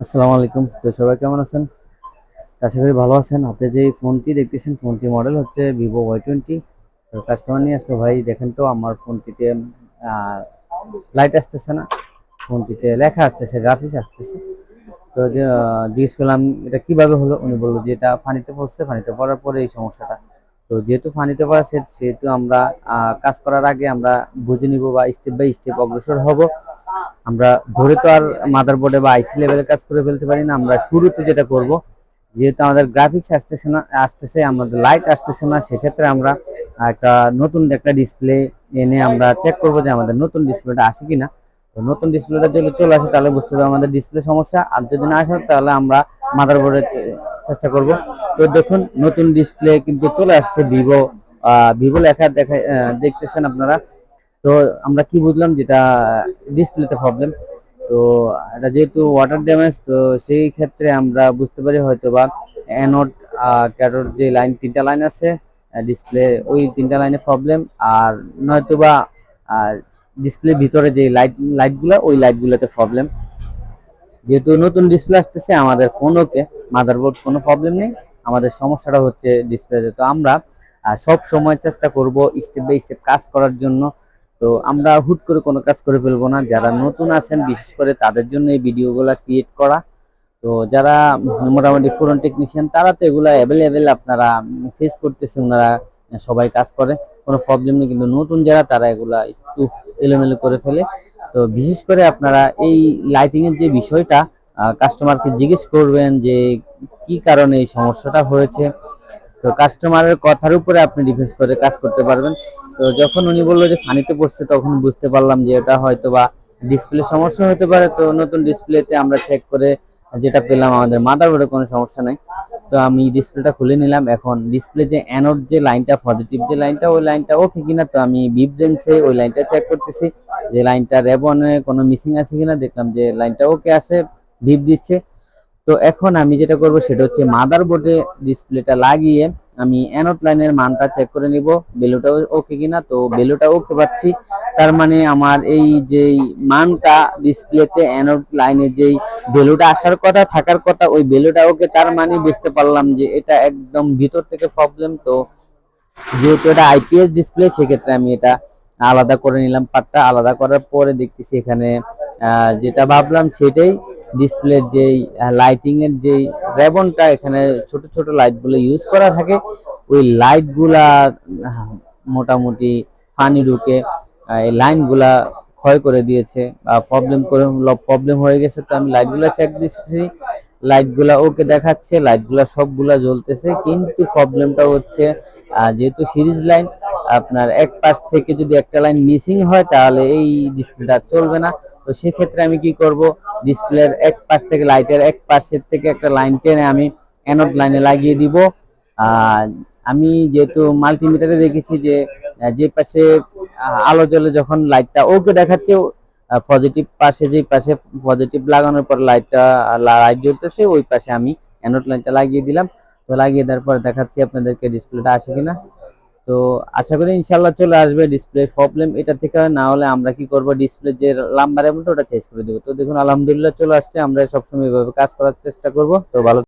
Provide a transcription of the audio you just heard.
আসসালামু আলাইকুম। তো সবাই কেমন আছেন? আশা করি ভালো আছেন। হাতে যে ফোনটি দেখতেছেন, ফোনটি মডেল হচ্ছে ভিভো ওয়াই টোয়েন্টি। কাস্টমার নিয়ে আসলো ভাই, দেখেন তো আমার ফোনটিতে লাইট আসতেছে না। ফোনটিতে লেখা আসতেছে গ্রাফিক্স আসতেছে। তো জিজ্ঞেস করলাম, এটা কীভাবে হলো? উনি বলল যে, এটা পানিতে পড়ছে। পানিতে পড়ার পরে এই সমস্যাটা। তো যেহেতু পানিতে পড়া সে- সেহেতু আমরা কাজ করার আগে আমরা বুঝে নিব বা স্টেপ বাই স্টেপ অগ্রসর হব। আমরা ধরে তো আর মাদারবোর্ডে বা আইসি লেভেলে কাজ করে ফেলতে পারি না, আমরা শুরুতে যেটা করব, যেহেতু আমাদের গ্রাফিক্স আসতেছে না, আসতেছে, আমাদের লাইট আসতেছে না, সেক্ষেত্রে আমরা একটা নতুন একটা ডিসপ্লে এনে আমরা চেক করব যে আমাদের নতুন ডিসপ্লেটা আসে কিনা। তো নতুন ডিসপ্লেটা যদি চলে আসে, তাহলে বুঝতে হবে আমাদের ডিসপ্লে সমস্যা। আর যদি না আসে, তাহলে আমরা মাদারবোর্ডে চেষ্টা করব। তো দেখুন, নতুন ডিসপ্লে কিন্তু চলে আসছে ভিভো ভিভো লেখা দেখা দেখতেছেন আপনারা। তো আমরা কি বুঝলাম যেটা ডিসপ্লেতে প্রবলেম তো এটা যেহেতু ওয়াটার ড্যামেজ তো সেই ক্ষেত্রে আমরা বুঝতে পারি হয়তো বা অ্যানোড ক্যাটোড যে লাইন তিনটা লাইন আছে ডিসপ্লে ওই তিনটা লাইনে প্রবলেম আর নয়তো বা ডিসপ্লে ভিতরে যে লাইট লাইটগুলো ওই লাইটগুলোতে প্রবলেম যেহেতু নতুন ডিসপ্লে আসতেছে, আমাদের ফোন ওকে মাদারবোর্ড কোনো প্রবলেম নেই, আমাদের সমস্যাটা হচ্ছে ডিসপ্লেতে তো। আমরা সব সময় চেষ্টা করব স্টেপ বাই স্টেপ কাজ করার জন্য। তো আমরা হুট করে কোনো কাজ করে ফেলব না। যারা নতুন আছেন, বিশেষ করে তাদের জন্য এই ভিডিওগুলো ক্রিয়েট করা। তো যারা মোটামুটি ফোরন টেকনিশিয়ান তারা তো এগুলো অ্যাভেলেবেল আপনারা ফেস করতেছে, ওনারা সবাই কাজ করে, কোনো প্রবলেম নেই। কিন্তু নতুন যারা, তারা এগুলা একটু এলোমেলো করে ফেলে। তো বিশেষ করে আপনারা এই লাইটিং এর যে বিষয়টা কাস্টমারকে জিজ্ঞেস করবেন যে কি কারণে এই সমস্যাটা হয়েছে। তো কাস্টমারের কথার উপরে আপনি ডিফেন্স করে কাজ করতে পারবেন। তো যখন উনি বলল যে ফানিতে পড়ছে, তখন বুঝতে পারলাম যে এটা হয়তো বা ডিসপ্লে সমস্যা হতে পারে। তো নতুন ডিসপ্লেতে আমরা চেক করে যেটা পেলাম, আমাদের মাদারবোর্ডে কোনো সমস্যা নাই। তো আমি ডিসপ্লেটা খুলে নিলাম। এখন ডিসপ্লে যে অ্যানোড যে লাইনটা পজিটিভ যে লাইনটা ওই লাইনটা ওকে কিনা? তো আমি বিপ রেঞ্জে ওই লাইনটা চেক করতেছি। যে লাইনটা রেবনে কোনো মিসিং আছে কিনা? দেখলাম যে লাইনটা ওকে আছে ভিপ দিচ্ছে। তো এখন আমি যেটা করব সেটা হচ্ছে মাদারবোর্ডে ডিসপ্লেটা লাগিয়ে আমি অ্যানোড লাইনের মানটা চেক করে নিব। বেলুটা ওকে কিনা? তো বেলুটা ওকে পাচ্ছি। তার মানে আমার এই যে মানটা ডিসপ্লেতে অ্যানোড লাইনে যেই বেলুটা আসার কথা, থাকার কথা, ওই বেলুটা ওকে তার মানে বুঝতে পারলাম যে এটা একদম ভিতর থেকে প্রবলেম তো যেহেতু এটা আইপিএস ডিসপ্লে সেক্ষেত্রে আমি এটা আলাদা করে নিলাম পার্টটা আলাদা করার পরে দেখতেছি এখানে যেটা ভাবলাম সেটাই ডিসপ্লের যেই লাইটিং এর যেই রেবনটা, এখানে ছোট ছোট লাইটগুলো ইউজ করা থাকে। ওই লাইটগুলা মোটামুটি পানি ঢুকে এই লাইনগুলা ক্ষয় করে দিয়েছে বা প্রবলেম করে প্রবলেম হয়ে গেছে, তো আমি লাইটগুলা চেক দিচ্ছি। লাইটগুলা ওকে দেখাচ্ছে লাইটগুলা সবগুলা জ্বলতেছে, কিন্তু প্রবলেমটা হচ্ছে যেহেতু সিরিজ লাইন আপনার এক পাশ থেকে যদি একটা লাইন মিসিং হয়, তাহলে এই ডিসপ্লেটা চলবে না। তো সেক্ষেত্রে আমি কি করব? ডিসপ্লের এক পাশ থেকে লাইটের এক পাশের থেকে একটা লাইন টেনে আমি অ্যানোড লাইনে লাগিয়ে দিব। আর আমি যেহেতু মাল্টিমিটারে দেখেছি যে যে পাশে আলো জ্বলে যখন লাইটটা ওকে দেখাচ্ছে পজিটিভ পাশে যে পাশে পজিটিভ লাগানোর পর লাইটটা লাইট জ্বলতেছে, ওই পাশে আমি অ্যানোড লাইনটা লাগিয়ে দিলাম। তো লাগিয়ে দেওয়ার পর দেখাচ্ছি আপনাদেরকে ডিসপ্লেটা আসে কিনা। তো আশা করি ইনশাল্লাহ চলে আসবে ডিসপ্লে প্রবলেম এটা থেকে না হলে আমরা কি করব? ডিসপ্লে যে লাম্বার এমনটা, ওটা চেঞ্জ করে দেবো। তো দেখুন, আলহামদুলিল্লাহ চলে আসছে। আমরা সবসময় এভাবে কাজ করার চেষ্টা করব। তো ভালো